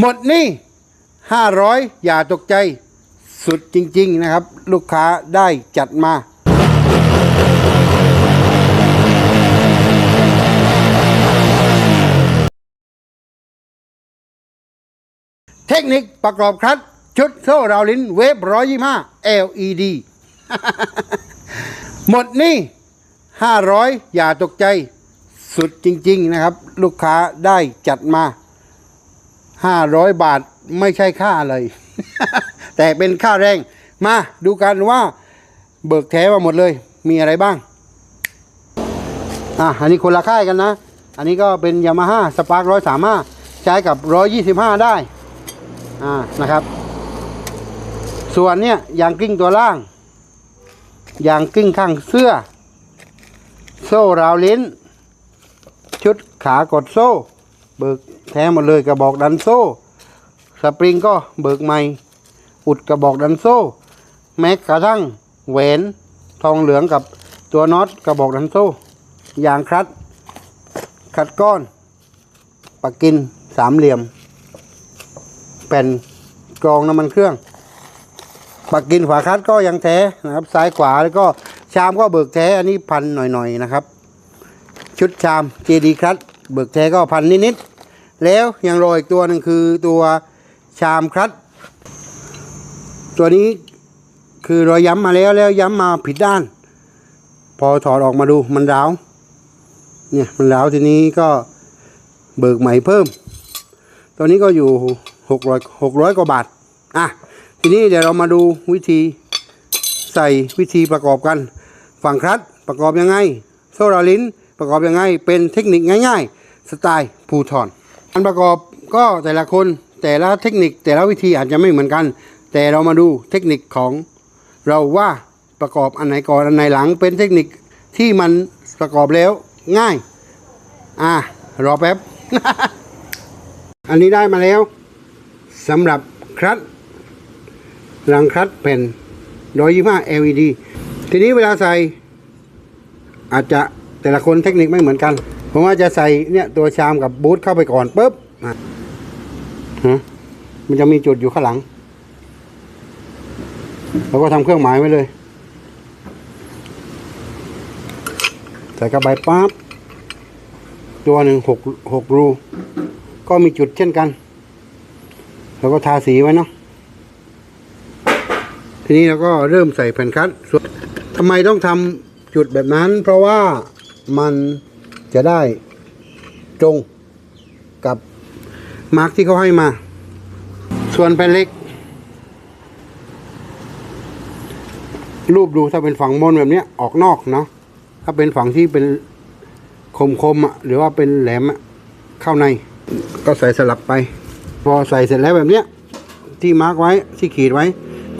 หมดนี่ห้าร้อยอย่าตกใจสุดจริง ๆ นะครับ ลูกค้าได้จัดมา เทคนิคประกอบคลัตช์ชุดโซ่ราวลิ้นเวฟร้อยยี่ห้า LED หมดนี่ห้าร้อยอย่าตกใจ สุดจริง ๆ นะครับ ลูกค้าได้จัดมา ห้าร้อยบาทไม่ใช่ค่าอะไร แต่เป็นค่าแรง มาดูกันว่าเบิกแท้มาหมดเลย มีอะไรบ้าง อะ อันนี้คนละค่ายกันนะ อันนี้ก็เป็นยามาฮ่าสปาร์กร้อยสามห้าใช้กับร้อยยี่สิบห้าได้ อ่า นะครับ ส่วนเนี่ยยางกิ้งตัวล่าง ยางกิ้งข้างเสื้อ โซ่ราวลิ้น ชุดขากดโซ่ เบิก แท้หมดเลยกระบอกดันโซ่ สปริงก็เบิกใหม่ อุดกระบอกดันโซ่ แม้กระทั่งแหวนทองเหลืองกับตัวน็อตกระบอกดันโซ่ยางคลัดขัดก้อนปักกินสามเหลี่ยม แผ่นกรองน้ำมันเครื่อง ปักกินฝาคัดก็ยังแท้นะครับซ้ายขวาแล้วก็ชามก็เบิกแท้อันนี้พันหน่อยๆนะครับ ชุดชาม JD คลัดเบิกแท้ก็พันนิดๆ แล้วยังรออีกตัวหนึ่งคือตัวชามคลัด ตัวนี้คือเราย้ำมาแล้วแล้วย้ำมาผิดด้าน พอถอดออกมาดูมันร้าวเนี่ยมันร้าวทีนี้ก็เบิกใหม่เพิ่ม ตัวนี้ก็อยู่หกร้อยหกร้อยกว่าบาทอะทีนี้เดี๋ยวเรามาดูวิธีใส่วิธีประกอบกัน ฝั่งคลัตช์ประกอบยังไง โซ่ราลิ้นประกอบยังไง เป็นเทคนิคง่ายๆ สไตล์ภูทร การประกอบก็แต่ละคนแต่ละเทคนิคแต่ละวิธีอาจจะไม่เหมือนกัน แต่เรามาดูเทคนิคของเราว่าประกอบอันไหนก่อนอันไหนหลังเป็นเทคนิคที่มันประกอบแล้วง่าย อะรอแป๊บ อันนี้ได้มาแล้วสำหรับคลัตช์รังคลัตช์แผ่น125 LED ทีนี้เวลาใส่อาจจะแต่ละคนเทคนิคไม่เหมือนกัน ผมว่าจะใส่เนี่ยตัวชามกับบูทเข้าไปก่อนปุ๊บอะฮะมันจะมีจุดอยู่ข้างหลัง แล้วก็ทำเครื่องหมายไว้เลย ใส่กระบายปั๊บ ตัวหนึ่งหกหกรู ก็มีจุดเช่นกัน แล้วก็ทาสีไว้เนาะ ทีนี้เราก็เริ่มใส่แผ่นคัดทำไมต้องทำจุดแบบนั้น เพราะว่ามัน จะได้ตรงกับมาร์กที่เขาให้มา ส่วนแผ่นเล็ก รูปดูถ้าเป็นฝั่งบนแบบนี้ออกนอกเนาะถ้าเป็นฝั่งที่เป็นคมๆอะหรือว่าเป็นแหลมอะเข้าใน ก็ใส่สลับไป พอใส่เสร็จแล้วแบบเนี้ยที่มาร์กไว้ที่ขีดไว้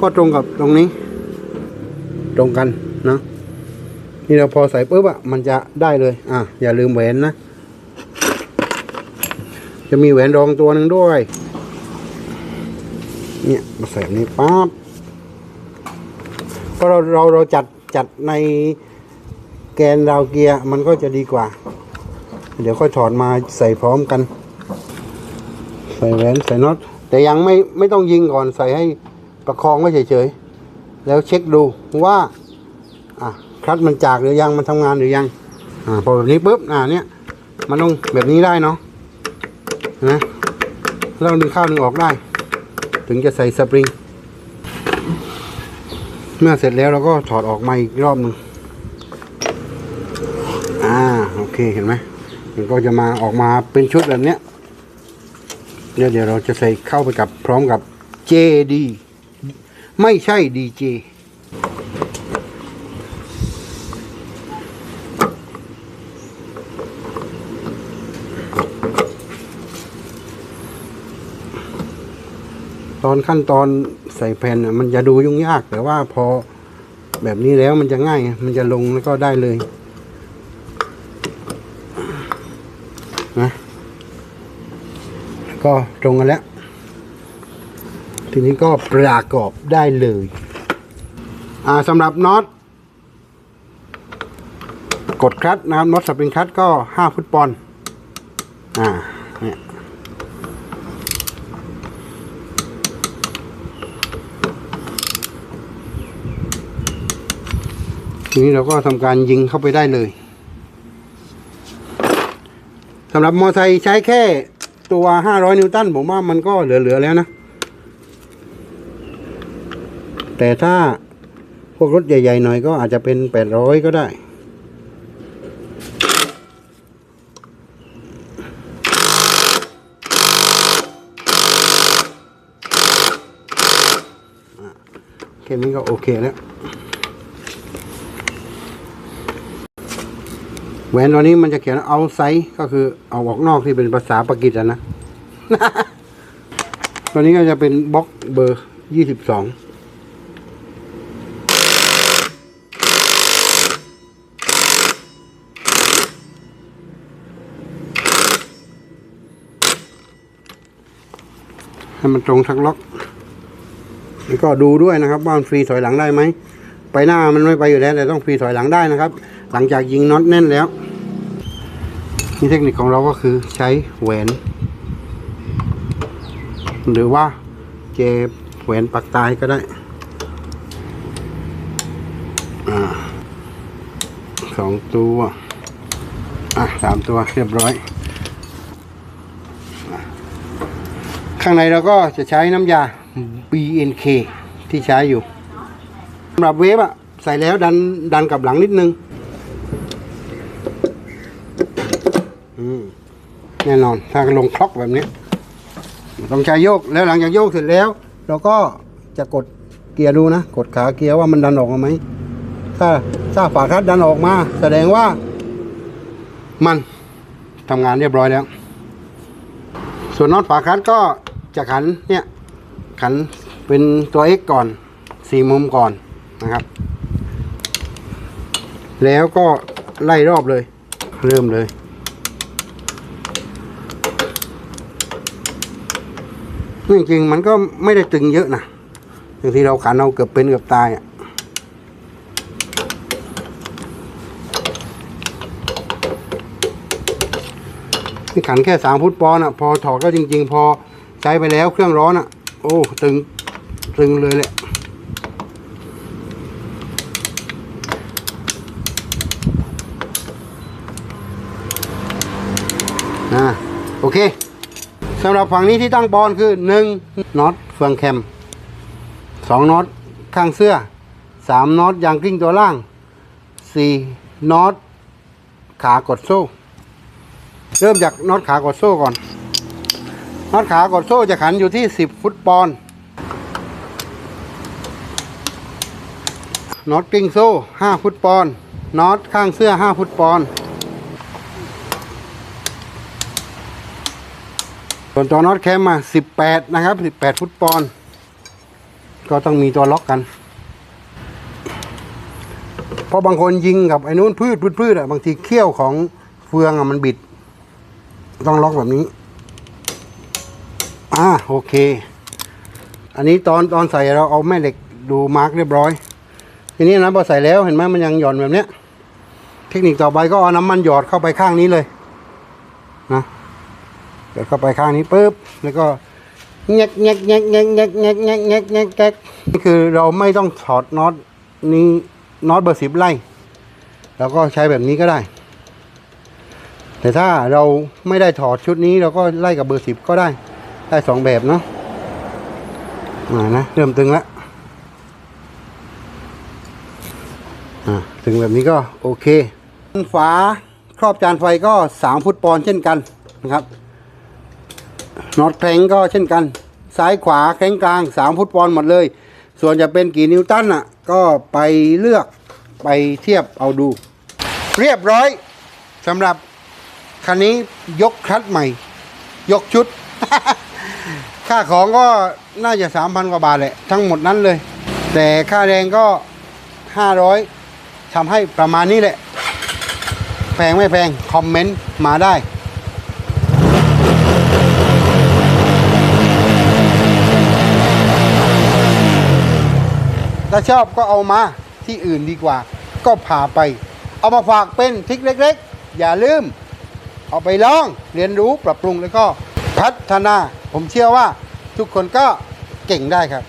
ก็ตรงกับตรงนี้ ตรงกันเนาะ นี่เราพอใส่ปุ๊บอะมันจะได้เลย อะอย่าลืมแหวนนะ จะมีแหวนรองตัวหนึ่งด้วย เนี่ยมาใส่นี้ปั๊บก็เราเราเราจัดจัดในแกนราวเกียร์มันก็จะดีกว่า เดี๋ยวค่อยถอดมาใส่พร้อมกัน ใส่แหวนใส่น็อตแต่ยังไม่ไม่ต้องยิงก่อนใส่ให้ประคองไว้เฉยๆ แล้วเช็คดูว่า อะ คลัตช์มันจากหรือยังมันทำงานหรือยังอ่าพอแบบนี้ปุ๊บอ่าเนี่ยมันต้องแบบนี้ได้เนาะนะเราดึงเข้าดึงออกได้ ถึงจะใส่สปริง เมื่อเสร็จแล้วเราก็ถอดออกมาอีกรอบหนึ่งอ่าโอเคเห็นไหมมันก็จะมาออกมาเป็นชุดแบบเนี้ยเดี๋ยวเดี๋ยวเราจะใส่เข้าไปกับพร้อมกับ JD ไม่ใช่ DJ ตอนขั้นตอนใส่แผ่นมันจะดูยุ่งยาก แต่ว่าพอแบบนี้แล้วมันจะง่าย มันจะลงแล้วก็ได้เลยนะก็ตรงกันแล้ว ทีนี้ก็ประกอบได้เลย อ่าสำหรับน็อตกดคลัตนะครับน็อตสปริงคลัตก็ห้าฟุตปอนด์อ่าเนี่ย ทีนี้เราก็ทำการยิงเข้าไปได้เลยสำหรับมอไซค์ใช้แค่ตัว500นิวตันผมว่ามันก็เหลือๆแล้วนะ แต่ถ้าพวกรถใหญ่ ๆ หน่อยก็อาจจะเป็น800ก็ได้แค่นี้ก็โอเคแล้ว แหวนตัวนี้มันจะเขียนเอาไซส์ก็คือเอาออกนอกที่เป็นภาษาปากีสอะนะ ตัวนี้ก็จะเป็นบล็อกเบอร์ยี่สิบสองให้มันตรงทักล็อก แล้วก็ดูด้วยนะครับ ว่ามันฟรีถอยหลังได้ไหม ไปหน้ามันไม่ไปอยู่แล้วแต่ต้องฟรีถอยหลังได้นะครับ หลังจากยิงน็อตแน่นแล้ว นี่เทคนิคของเราก็คือใช้แหวน หรือว่าเจแหวนปักตายก็ได้สองตัว อะสามตัวเรียบร้อย ข้างในเราก็จะใช้น้ำยา BNK ที่ใช้อยู่สำหรับเวฟอะใส่แล้วดันดันกับหลังนิดนึงอืม แน่นอน ถ้าลงคล็อกแบบนี้ต้องใช้โยกแล้วหลังจากโยกเสร็จแล้ว เราก็จะกดเกียร์ดูนะ กดขาเกียร์ว่ามันดันออกมาไหมถ้าถ้าฝาคัดดันออกมา แสดงว่า มันทำงานเรียบร้อยแล้ว ส่วนน็อตฝาคัดก็จะขันเนี่ยขันเป็นตัว X ก่อนสี่มุมก่อนนะครับ แล้วก็ไล่รอบเลย เริ่มเลย จริงๆมันก็ไม่ได้ตึงเยอะนะบางทีเราขันเอาเกือบเป็นเกือบตายอะนี่ขันแค่สามฟุตปอนอะ พอถอดก็จริง ๆ พอใช้ไปแล้วเครื่องร้อนอะ โอ้ตึงตึงเลยแหละอ่าโอเค สำหรับฝั่งนี้ที่ตั้งปอนคือหนึ่งน็อตเฟืองแคมสองน็อตข้างเสื้อสามน็อตยางกลิ้งตัวล่างสี่น็อตขากดโซ่ เริ่มจากน็อตขากดโซ่ก่อนน็อตขากดโซ่จะขันอยู่ที่10ฟุตปอนน็อตกลิ้งโซ่5ฟุตปอนน็อตข้างเสื้อ5ฟุตปอน ส่วนตัวน็อตแคมมา 18 นะครับ 18 ฟุตปอนด์ก็ต้องมีตัวล็อกกัน เพราะบางคนยิงกับไอ้นู้นพืชพืชพืชอะบางทีเขี้ยวของเฟืองอะมันบิด ต้องล็อกแบบนี้ อ่าโอเค อันนี้ตอนตอนใส่เราเอาแม่เหล็กดูมาร์กเรียบร้อย ทีนี้นะพอใส่แล้วเห็นไหมมันยังหย่อนแบบเนี้ย เทคนิคต่อไปก็เอาน้ำมันหยอดเข้าไปข้างนี้เลยนะ หยอดเข้าไปข้างนี้ปุ๊บแล้วก็แงกแงกแงกแงกแงกแงกแงกแงกแงกแงกนี่คือเราไม่ต้องถอดน็อตนี้น็อตเบอร์สิบไล่เราก็ใช้แบบนี้ก็ได้ แต่ถ้าเราไม่ได้ถอดชุดนี้เราก็ไล่กับเบอร์สิบก็ได้ ได้สองแบบเนาะอ่านะเริ่มตึงแล้วอ่าตึงแบบนี้ก็โอเค ฝาครอบจานไฟก็สามฟุตปอนเช่นกันนะครับ น็อตแข็งก็เช่นกัน ซ้ายขวาแข็งกลางสามฟุตปอนด์หมดเลย ส่วนจะเป็นกี่นิวตันอะ ก็ไปเลือกไปเทียบเอาดู เรียบร้อยสำหรับคันนี้ยกคลัดใหม่ ยกชุด ค่าของก็น่าจะสามพันกว่าบาทแหละ ทั้งหมดนั้นเลย แต่ค่าแรงก็ห้าร้อยทำให้ประมาณนี้แหละ แพงไม่แพง คอมเมนต์มาได้ ถ้าชอบก็เอามาที่อื่นดีกว่า ก็พาไป เอามาฝากเป็นทริคเล็ก ๆ อย่าลืม เอาไปลองเรียนรู้ปรับปรุงแล้วก็พัฒนา ผมเชื่อว่าทุกคนก็เก่งได้ครับ